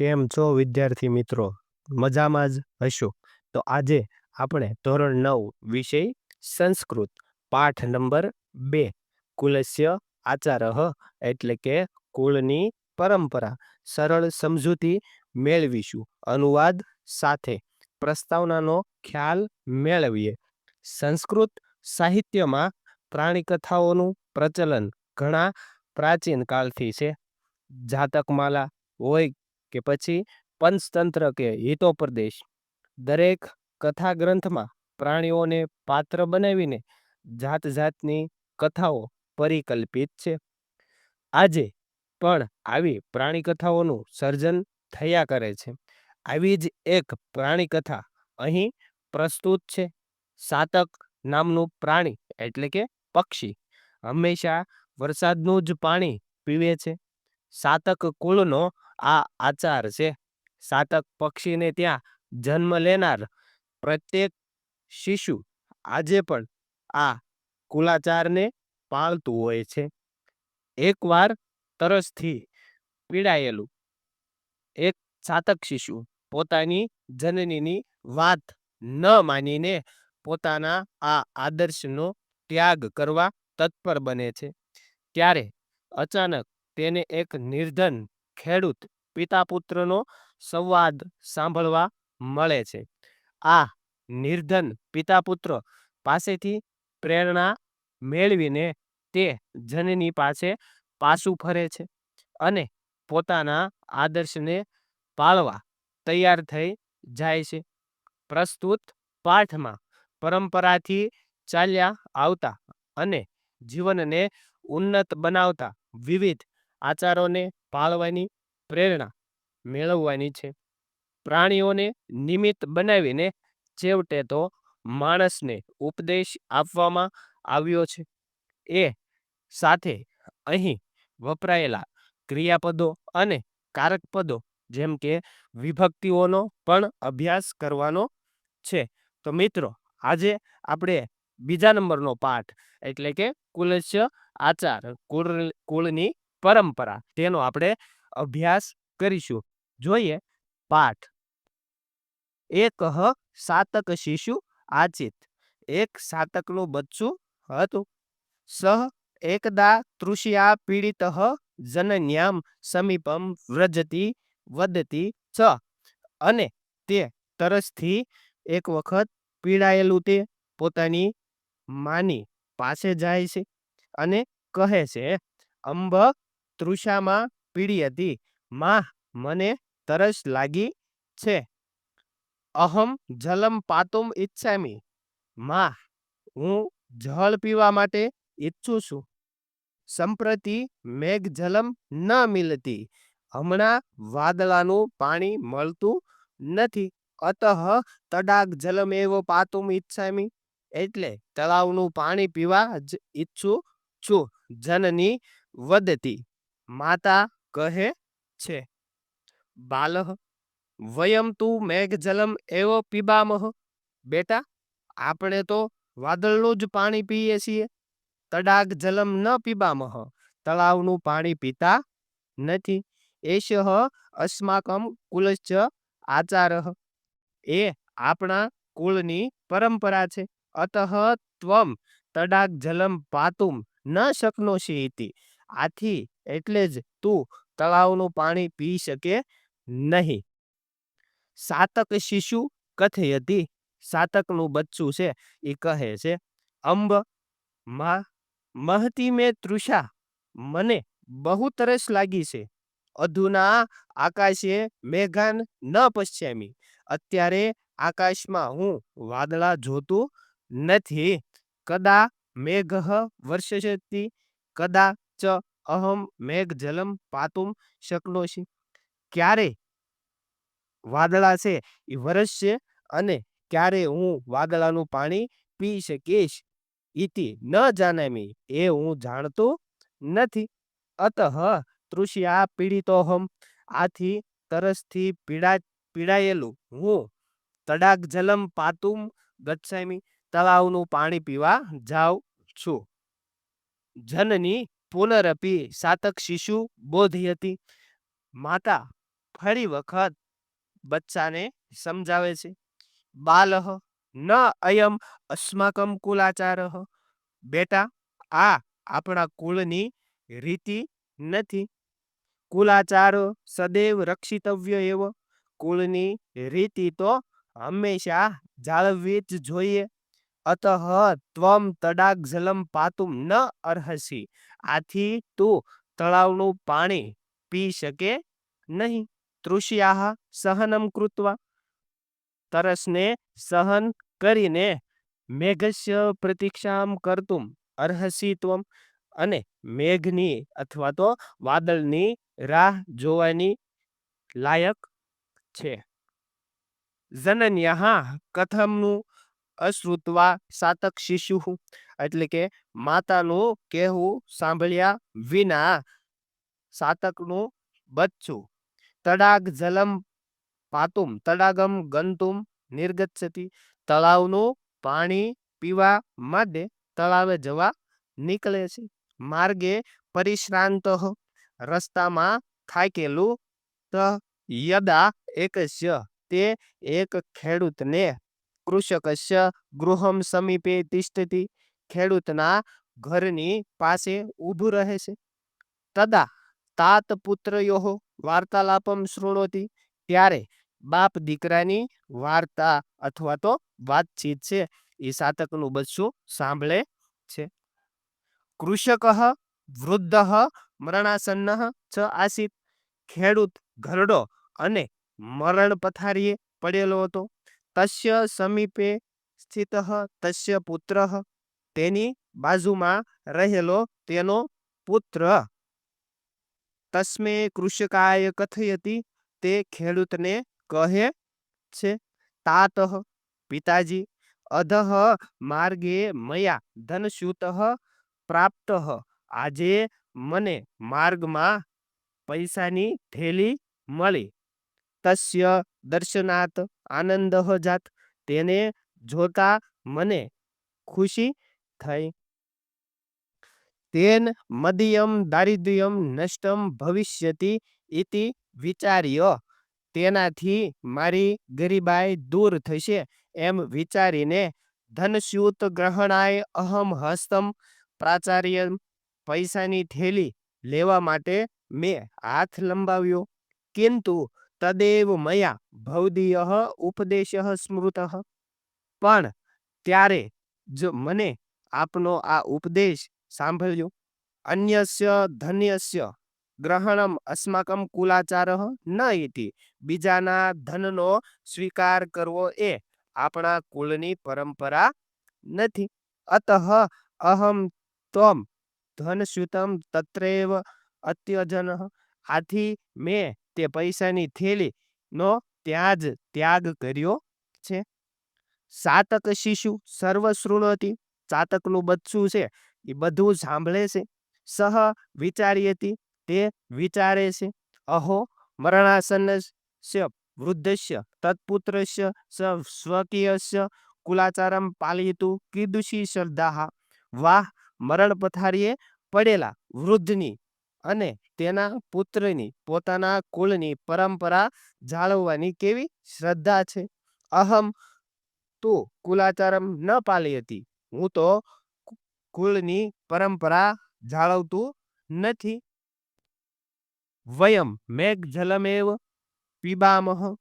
કેમ છો વિદ્યાર્થી મિત્રો? મજામાં જ હશો? તો આજે આપણે ધોરણ નવ વિષય સંસ્કૃત, પાઠ નંબર બે, કુલસ્ય આચારહ એટલે કે કુળની પરંપરા, સરળ સમજૂતી મેળવીશું. અનુવાદ સાથે પ્રસ્તાવનાનો ખ્યાલ મેળવીએ. સંસ્કૃત સાહિત્યમાં પ્રાણી કથાઓનું પ્રચલન ઘણા પ્રાચીન કાળથી છે. જાતકમાલા હોય કે પછી પંચતંત્ર કે હિતોપ્રદેશ દરેક કથા ગ્રંથમાં પ્રાણીઓને પાત્ર બનાવીને જાત જાતની કથાઓ પરિકલ્પિત છે. આજે પણ આવી પ્રાણી કથાઓનું સર્જન થયા કરે છે. આવી જ એક પ્રાણી કથા અહીં પ્રસ્તુત છે. સાતક નામનું પ્રાણી એટલે કે પક્ષી હંમેશા વરસાદનું જ પાણી પીવે છે. સાતક કુળનો આ આચાર છે. સાતક પક્ષીને ત્યાં જન્મ લેનાર પ્રત્યેક શિશુ આજે પણ આ કુલાચારને પાળતું હોય છે. એકવાર તરસથી પીડાયેલું એક સાતક શિશુ પોતાની જનનીની વાત ન માનીને પોતાના આ આદર્શનો ત્યાગ કરવા તત્પર બને છે. ત્યારે અચાનક તેને એક નિર્ધન ખેડૂત પિતા પુત્રનો સંવાદ સાંભળવા મળે છે. આ નિર્ધન પિતા પુત્ર પાસેથી પ્રેરણા મેળવીને તે જનની પાસે પાછું ફરે છે અને પોતાના આદર્શને પાળવા તૈયાર થઈ જાય છે. પ્રસ્તુત પાઠમાં પરંપરાથી ચાલ્યા આવતા અને જીવનને ઉન્નત બનાવતા વિવિધ આચારોને પાળવાની પ્રેરણા મેળવવાની છે. પ્રાણીઓને નિમિત્ત બનાવીને છેવટે તો માણસને ઉપદેશ આપવામાં આવ્યો છે. એ સાથે અહીં વપરાયેલા ક્રિયાપદો અને કારકપદો જેમ કે વિભક્તિઓનો પણ અભ્યાસ કરવાનો છે. તો મિત્રો, આજે આપણે બીજા નંબરનો પાઠ એટલે કે કુલસ્ય આચાર કુળ કુળની પરંપરા, તેનો આપણે અભ્યાસ કરીશું. જોઈએ, પાઠ. એક સાતક શિશુ આચિત. એક સાતકનું બચ્ચું હતું. સહ એકદા તૃષિયા પીડિત જનન્યામ સમીપમ વ્રજતી વદતી છ અને તે તરસથી એક વખત પીડાયેલું તે પોતાની માની પાસે જાય છે અને કહે છે, અંબ તૃષામાં પીડી હતી. માં મને તરસ લાગી છે. અહમ જલમ પાતુમ ઈચ્છામી. માં હું જળ પીવા માટે ઈચ્છું છું. સંપ્રતિ મેઘ જલમ ન મિલતી. હમણાં વાદળાનું પાણી મળતું નથી. અતઃ તડાગ જલમ એવો પાતુમ ઈચ્છામી. એટલે તળાવનું પાણી પીવા જ ઈચ્છું છું. જનની વદતી. માતા કહે છે, બાલહ, વયમ તું મેઘજલમ એવો પીબામહ. બેટા, આપણે તો વાદળનું જ પાણી પીએ છીએ. તડાગ જલમ ન પીબામહ. તળાવનું પાણી પીતા નથી. એશ અસ્માકમ કુલશ્ચ આચારહ એ આપણા કુળની પરંપરા છે. અતઃ ત્વમ તડાગ જલમ પાતુમ ન શક્નોષી ઇતિ આથી એટલે જ તું તળાવનું પાણી પી શકે નહીં. સાતક શિશુ કથયતી સાતકનું બચ્ચું છે એ કહે છે, અંબ, માં, મહતી મેં તૃષા, મને બહુ તરસ લાગી છે. અધુના આકાશે મેઘાન ન પશ્યામી. અત્યારે આકાશમાં હું વાદળા જોતું નથી. કદા મેઘ વર્ષતી, કદા ચ અહમ, મેઘ, જલમ, પાતુમ, શક્નોશી. ક્યારે વાદળા છે એ વરસશે અને ક્યારે હું વાદળાનું પાણી પી શકીશ ઇતિ ન જાનામી એ હું જાણતો નથી. અતઃ તૃષિયા પીડિતોહમ આથી તરસથી પીડા, પીડાયેલું હું. તડાક જલમ, પાતુમ ગચ્છામી તળાવનું પાણી પીવા જાઉં છું. જનની પુનરપી સાતક શિશુ બોધી હતી. માતા ફરી વખત બચ્ચાને સમજાવે છે. બાલહ ન અયમ અસ્માકમ કુલાચાર. બેટા, આ આપણા કુળની રીતિ નથી. કુલાચાર સદૈવ રક્ષિતવ્ય એવ. કુળની રીતિ તો હંમેશા જાળવવી જ જોઈએ. અતઃ ત્વમ તડાગ જલમ પાતુમ ન અર્હસી. આથી તું તળાવનું પાણી પી શકે નહીં. તૃષ્યાહ સહનમ કૃત્વા. તરસને સહન કરીને મેઘસ્ય પ્રતીક્ષામ કરતું અર્હસી ત્વમ અને મેઘની અથવા તો વાદળની રાહ જોવાની લાયક છે. જનન્યા કથમનું અશ્રુત્વા સાતક શિશુ, એટલે કે માતાનું કહેવું સાંભળ્યા વિના સાતકનું બચ્ચું તડાગ જલમ પાતુમ, તડાગમ ગંતુમ નિર્ગચ્છતી. તળાવનું પાણી પીવા માટે તળાવે જવા નીકળે છે. માર્ગે પરિશ્રાંત રસ્તામાં થાકેલું ત યદા એકસ્ય તે એક ખેડૂતને કૃષકસ્ય ગૃહમ સમીપે તિષ્ઠતિ, ખેડૂતના ઘરની પાસે ઊભું રહે છે. તદા તાત પુત્રયો વાર્તાલાપમ શૃણોતી, ત્યારે બાપ દીકરાની વાર્તા અથવા તો વાતચીત છે, એ સાતકનું બચ્ચું સાંભળે છે. કૃષક વૃદ્ધ મરણાસન્ન ચ આસિત. ખેડૂત ઘરડો અને મરણ પથારીએ પડેલો હતો. તસ્ય સમીપે સ્થિત તસ્ય પુત્ર તેની બાજુમાં રહેલો તેનો પુત્ર તસ્મે કૃષકાય કથયતી તે ખેડૂતને કહે છે તાત પિતાજી અધઃ માર્ગે મયા ધનસ્યુત પ્રાપ્ત આજે મને માર્ગમાં પૈસાની થેલી મળી તસ્ય દર્શનાત આનંદ જાત તેને જોતા મને ખુશી થઈ. તેન મદિયમ દારિદ્ર્યમ નષ્ટમ ભવિષ્યતિ ઇતિ વિચાર્ય. તેનાથી મારી ગરીબાઈ દૂર થશે એમ વિચારીને ધનસ્યુત ગ્રહણાય અહમ હસ્તમ પ્રાચાર્ય પૈસાની થેલી લેવા માટે મેં હાથ લંબાવ્યો. કિંતુ તદેવ મયા ભવદીય ઉપદેશ સ્મૃત પણ ત્યારે જો મને આપનો આ ઉપદેશ સાંભળ્યો અન્યસ્ય ધન્યસ્ય ગ્રહણમ અસ્માકમ કુલાચાર ન ઇતિ બીજાના ધનનો સ્વીકાર કરવો એ આપણા કુળની પરંપરા નથી અતઃ અહમ ત્વમ ધનસ્યુતમ તત્રેવ અત્યજન આથી મેં તે પૈસાની થેલી નો ત્યાં જ ત્યાગ કર્યો છે. સાતક શિશુ સર્વ શૃણોતી ચાતકનું બચ્ચું છે. એ બધું સાંભળે છે. સહ વિચાર્યતી તે વિચારે છે. અહો મરણાસન્નસ્ય વૃદ્ધસ્ય તત્પુત્રસ્ય સ સ્વકીયસ્ય કુલાચારમ પાલયિતું કીદૃશી શ્રદ્ધા વાહ, મરણ પથારીએ પડેલા વૃદ્ધની અને તેના પુત્રની, પોતાના કુળની પરંપરા જાળવવાની કેવી શ્રદ્ધા છે? અહમ તું કુલાચારમ ન પાલયતી હું તો કુળની પરંપરા જાળવતું નથી. વયમ મેઘ જલમેવ પીબામહ.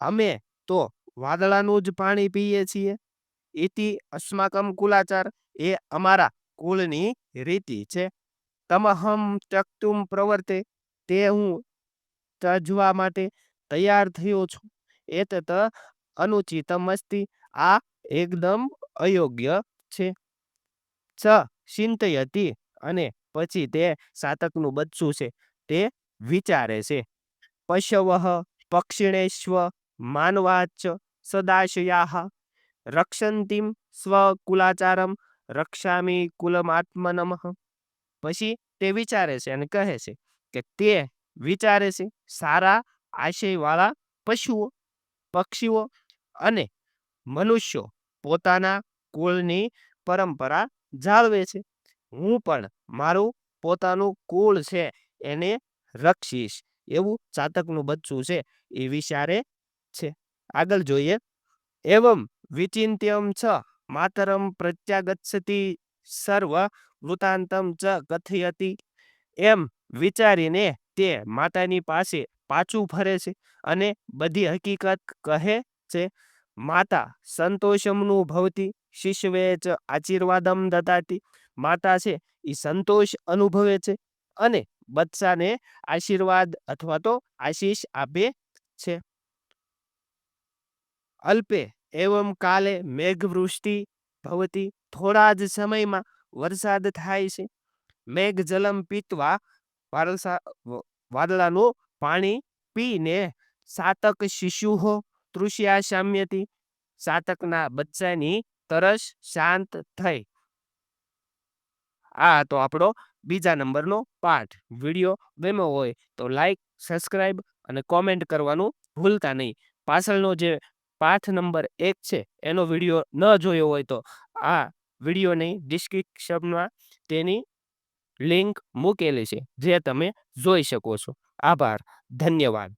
અમે તો વાદળાનું જ પાણી પીએ છીએ. ઇતિ અસ્માકમ કુલાચાર. એ અમારા કુળની રીતિ છે. તમહમ ચક્તુમ પ્રવર્તે, તે હું તજવા માટે તૈયાર થયો છું. એત અનુચિતમ અસ્તિ આ એકદમ અયોગ્ય છે. ચ, ચિંતયતી અને પછી તે સાતકનું બચ્ચું છે, તે વિચારે છે. પશવઃ પક્ષિણેશ્વ માનવાચ સદાશયાહ રક્ષંતિમ સ્વકુલાચારમ રક્ષામી કુલમાત્મનમ. પછી તે વિચારે છે અને કહે છે કે તે વિચારે છે સારા આશયવાળા પશુઓ, પક્ષીઓ અને મનુષ્યો પોતાના કુળની પરંપરા જાળવે છે. હું પણ મારું પોતાનું કુળ છે એને રક્ષીશ એવું ચાતકનું બચ્ચું છે એ વિચારે છે. આગળ જોઈએ. એવમ વિચિંત્યમ છ માતરમ પ્રત્યાગચ્છતિ સર્વ વૃતાંતમ ચ કથયતિ એમ વિચારીને તે માતાની પાસે પાછું ફરે છે અને બધી હકીકત કહે છે માતા સંતોષમનું ભવતી શિશવે ચ આશીર્વાદમ દતાતી માતા છે એ સંતોષ અનુભવે છે અને બચ્ચાને આશીર્વાદ અથવા તો આશીષ આપે છે અલ્પે એવમ કાલે મેઘવૃષ્ટિ ભવતી થોડા જ સમયમાં વરસાદ થાય છે. મેઘ જલમ પીતવા વાદળાનું પાણી પીને સાતક શિશુહો તૃષ્યા શામ્યતી. સાતકના બચ્ચાની તરસ શાંત થઈ. આ તો આપણો બીજા નંબરનો પાઠ. વીડિયો ગમ્યો હોય તો લાઈક, સબસ્ક્રાઈબ અને કોમેન્ટ કરવાનું ભૂલતા નહીં. પાછળનો જે પાઠ નંબર એક છે, એનો વીડિયો ન જોયો હોય તો આ વિડીયોની ડિસ્ક્રિપ્શનમાં તેની લિંક મૂકેલી છે, જે તમે જોઈ શકો છો. આભાર, ધન્યવાદ.